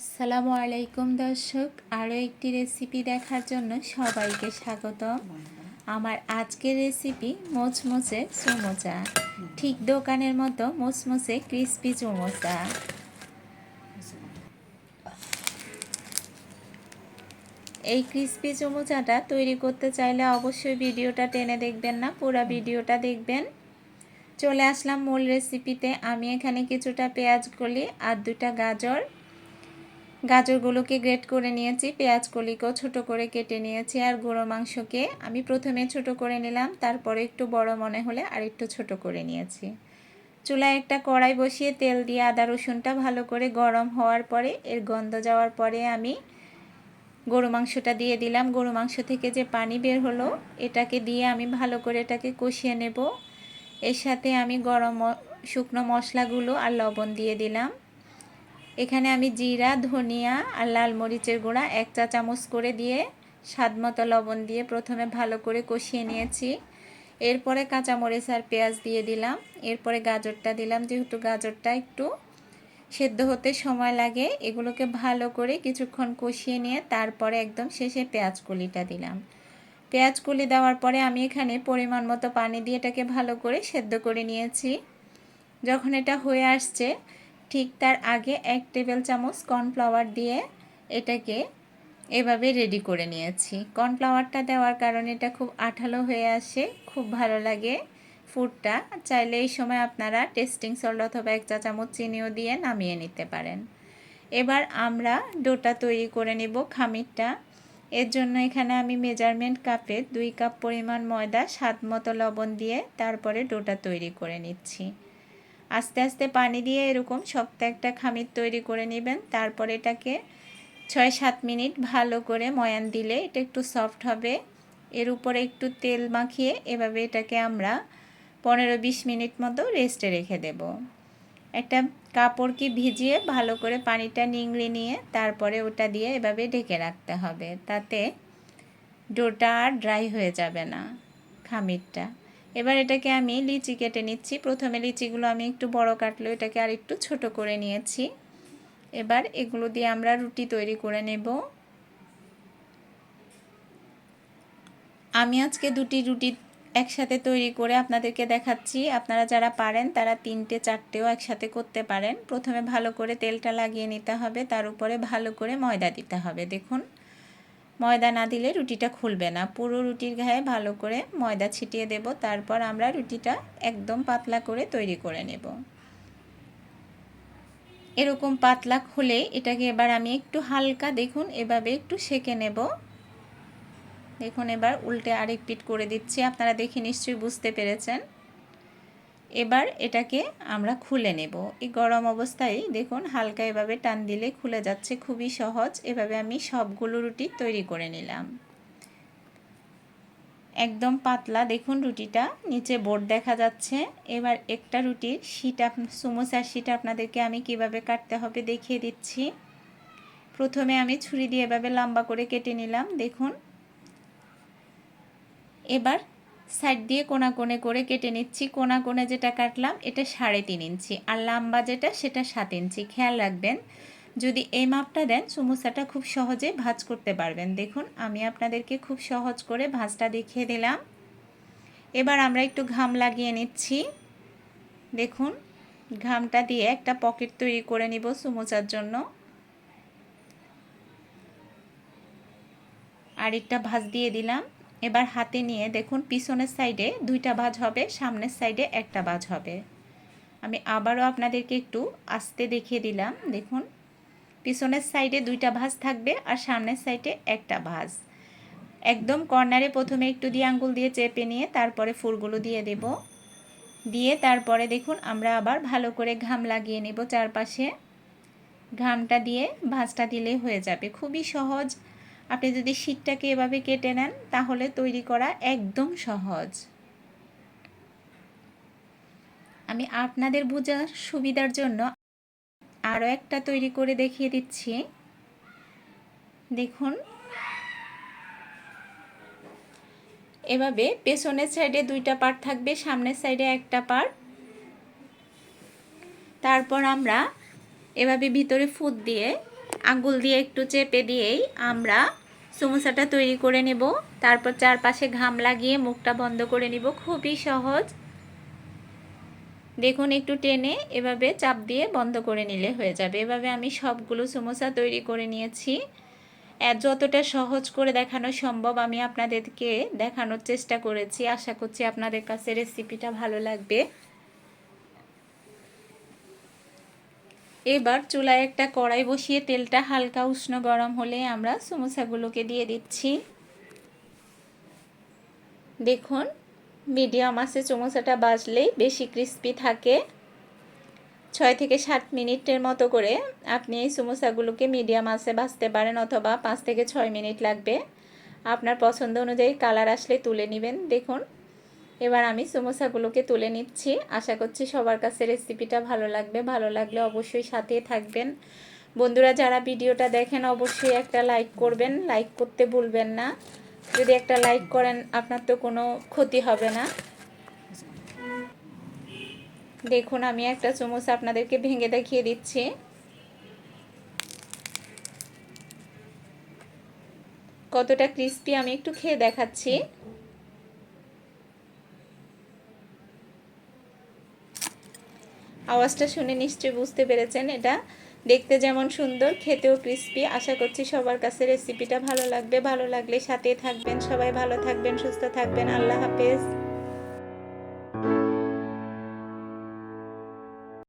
আসসালামু আলাইকুম দর্শক, আরও একটি রেসিপি দেখার জন্য সবাইকে স্বাগত। আমার আজকের রেসিপি মোচমোচে চুমোচা। ঠিক দোকানের মতো মোচমোচে ক্রিস্পি চুমোচা। এই ক্রিস্পি চুমোচাটা তৈরি করতে চাইলে অবশ্যই ভিডিওটা টেনে দেখবেন না, পুরো ভিডিওটা দেখবেন। চলে আসলাম মূল রেসিপিতে আমি এখানে কিছুটা পেঁয়াজ কলি আর দুটা গাজর। গাজরগুলোকে গ্রেট করে নিয়েছি পেঁয়াজ কলিকেও ছোট করে কেটে নিয়েছি আর গুঁড়ো মাংসকে আমি প্রথমে ছোট করে নিলাম, তারপরে একটু বড় মনে হলে আর একটু ছোট করে নিয়েছি। চুলায় একটা কড়াই বসিয়ে তেল দিয়ে আদা রসুনটা ভালো করে গরম হওয়ার পরে, এর গন্ধ যাওয়ার পরে আমি গরু মাংসটা দিয়ে দিলাম। গরু মাংস থেকে যে পানি বের হলো, এটাকে দিয়ে আমি ভালো করে এটাকে কষিয়ে নেব। এর সাথে আমি গরম শুকনো মশলাগুলো আর লবণ দিয়ে দিলাম। এখানে আমি জিরা, ধনিয়া আর লাল মরিচের গুঁড়া এক চা চামচ করে দিয়ে স্বাদ মতো লবণ দিয়ে প্রথমে ভালো করে কষিয়ে নিয়েছি। এরপরে কাঁচামরিচ আর পেঁয়াজ দিয়ে দিলাম। এরপরে গাজরটা দিলাম, যেহেতু গাজরটা একটু সেদ্ধ হতে সময় লাগে, এগুলোকে ভালো করে কিছুক্ষণ কষিয়ে নিয়ে তারপরে একদম শেষে পেঁয়াজ কলিটা দিলাম। পেঁয়াজ কলি দেওয়ার পরে আমি এখানে পরিমাণ মতো পানি দিয়ে এটাকে ভালো করে সেদ্ধ করে নিয়েছি। যখন এটা হয়ে আসছে ঠিক তার আগে এক টেবিল চামচ কর্নফ্লাওয়ার দিয়ে এটাকে এভাবে রেডি করে নিয়েছি। কর্নফ্লাওয়ারটা দেওয়ার কারণে এটা খুব আঠালো হয়ে আসে, খুব ভালো লাগে ফুডটা চাইলে এই সময় আপনারা টেস্টিং সল্ট অথবা এক চা চামচ চিনিও দিয়ে নামিয়ে নিতে পারেন। এবার আমরা ডোটা তৈরি করে নিব খামিরটা। এর জন্য এখানে আমি মেজারমেন্ট কাপে দুই কাপ পরিমাণ ময়দা, স্বাদ মতো লবণ দিয়ে তারপরে ডোটা তৈরি করে নিচ্ছি। আস্তে আস্তে পানি দিয়ে এরকম শক্ত একটা খামির তৈরি করে নেবেন। তারপর এটাকে ছয় সাত মিনিট ভালো করে ময়ান দিলে এটা একটু সফট হবে। এর উপরে একটু তেল মাখিয়ে এভাবে এটাকে আমরা পনেরো বিশ মিনিট মতো রেস্টে রেখে দেব। একটা কাপড় কি ভিজিয়ে ভালো করে পানিটা নিংড়ে নিয়ে তারপরে ওটা দিয়ে এভাবে ঢেকে রাখতে হবে। তাতে ডোটা আর ড্রাই হয়ে যাবে না, খামিরটা। এবার এটাকে আমি লিচি কেটে নিচ্ছি। প্রথমে লিচিগুলো আমি একটু বড় কাটলো, এটাকে আর একটু ছোট করে নিয়েছি। এবার এগুলো দিয়ে আমরা রুটি তৈরি করে নেব। আমি আজকে দুটি রুটি একসাথে তৈরি করে আপনাদেরকে দেখাচ্ছি। আপনারা যারা পারেন, তারা তিনটে, চারটেও একসাথে করতে পারেন। প্রথমে ভালো করে তেলটা লাগিয়ে নিতে হবে, তার উপরে ভালো করে ময়দা দিতে হবে। দেখুন। ময়দা না দিলে রুটিটা খুলবে না। পুরো রুটির গায়ে ভালো করে ময়দা ছিটিয়ে দেব, তারপর আমরা রুটিটা একদম পাতলা করে তৈরি করে নেব। এরকম পাতলা খুলে এটাকে এবার আমি একটু হালকা দেখুন, এভাবে একটু সেকে নেব। দেখুন এবার উল্টে আরেক পিট করে দিচ্ছি, আপনারা দেখে নিশ্চয়ই বুঝতে পেরেছেন। এবার এটাকে আমরা খুলে নেব। এই গরম অবস্থায় দেখুন, হালকা এভাবে টান দিলে খুলে যাচ্ছে, খুবই সহজ। এভাবে আমি সবগুলো রুটি তৈরি করে নিলাম। একদম পাতলা, দেখুন রুটিটা, নিচে বোর্ড দেখা যাচ্ছে। এবার একটা রুটির শিটা সমোসার শিটা আপনাদেরকে আমি কীভাবে কাটতে হবে দেখিয়ে দিচ্ছি। প্রথমে আমি ছুরি দিয়ে এভাবে লম্বা করে কেটে নিলাম, দেখুন। এবার সাইড দিয়ে কোনা কোণে করে কেটে নিচ্ছি। কোনা কোণে যেটা কাটলাম, এটা সাড়ে তিন ইঞ্চি আর লাম্বা যেটা, সেটা সাত ইঞ্চি। খেয়াল রাখবেন, যদি এই মাপটা দেন, সমোসাটা খুব সহজে ভাজ করতে পারবেন। দেখুন, আমি আপনাদেরকে খুব সহজ করে ভাজটা দেখিয়ে দিলাম। এবার আমরা একটু ঘাম লাগিয়ে নিচ্ছি। দেখুন, ঘামটা দিয়ে একটা পকেট তৈরি করে নিব সমোসার জন্য। আরেকটা ভাজ দিয়ে দিলাম। এবার হাতে নিয়ে দেখুন পিছনের সাইডে দুইটা বাজ হবে, সামনের সাইডে একটা বাজ হবে। আমি আবারও আপনাদেরকে একটু আস্তে দেখিয়ে দিলাম, দেখুন। পিছনের সাইডে দুইটা ভাঁজ থাকবে আর সামনের সাইডে একটা ভাঁজ। একদম কর্নারে প্রথমে একটু দিয়ে আঙ্গুল দিয়ে চেপে নিয়ে তারপরে ফুলগুলো দিয়ে দেব। দিয়ে তারপরে দেখুন আমরা আবার ভালো করে ঘাম লাগিয়ে নেব চারপাশে। ঘামটা দিয়ে ভাঁজটা দিলে হয়ে যাবে। খুবই সহজ আপনি যদি শীতটাকে এভাবে কেটে নেন, তাহলে তৈরি করা একদম সহজ। আমি আপনাদের বোঝার সুবিধার জন্য আরও একটা তৈরি করে দেখিয়ে দিচ্ছি। দেখুন। এভাবে পেছনের সাইডে দুইটা পার্ট থাকবে, সামনের সাইডে একটা পার্ট। তারপর আমরা এভাবে ভিতরে ফুট দিয়ে আঙ্গুল দিয়ে একটু চেপে দিয়েই আমরা সমোসাটা তৈরি করে নেব। তারপর চারপাশে ঘাম লাগিয়ে মুখটা বন্ধ করে নিব। খুবই সহজ। দেখুন, একটু টেনে এভাবে চাপ দিয়ে বন্ধ করে নিলে হয়ে যাবে। এভাবে আমি সবগুলো সমোসা তৈরি করে নিয়েছি। যতটা সহজ করে দেখানো সম্ভব আমি আপনাদেরকে দেখানোর চেষ্টা করেছি। আশা করছি আপনাদের কাছে রেসিপিটা ভালো লাগবে। এবার চুলায় একটা কড়াই বসিয়ে তেলটা হালকা উষ্ণ গরম হলে আমরা সমোসাগুলোকে দিয়ে দিচ্ছি। দেখুন, মিডিয়াম আছে চমোসাটা বাজলেই বেশি ক্রিস্পি থাকে। ছয় থেকে সাত মিনিটের মতো করে আপনি এই সমোসাগুলোকে মিডিয়াম আসে বাঁচতে পারেন অথবা পাঁচ থেকে ছয় মিনিট লাগবে। আপনার পছন্দ অনুযায়ী কালার আসলে তুলে নেবেন। দেখুন এবার আমি সমোসাগুলোকে তুলে নিচ্ছি। আশা করছি সবার কাছে রেসিপিটা ভালো লাগবে। ভালো লাগলে অবশ্যই সাথে থাকবেন। বন্ধুরা, যারা ভিডিওটা দেখেন, অবশ্যই একটা লাইক করবেন। লাইক করতে ভুলবেন না। যদি একটা লাইক করেন, আপনার তো কোনো ক্ষতি হবে না। দেখুন, আমি একটা চামচ আপনাদেরকে ভেঙে দেখিয়ে দিচ্ছি। কতটা ক্রিস্পি আমি একটু খেয়ে দেখাচ্ছি। আওয়াজটা শুনে নিশ্চয়ই বুঝতে পেরেছেন এটা। দেখতে যেমন সুন্দর, খেতেও ক্রিস্পি আশা করছি সবার কাছে রেসিপিটা ভালো লাগবে। ভালো লাগলে সাথে থাকবেন। সবাই ভালো থাকবেন, সুস্থ থাকবেন। আল্লাহ হাফেজ।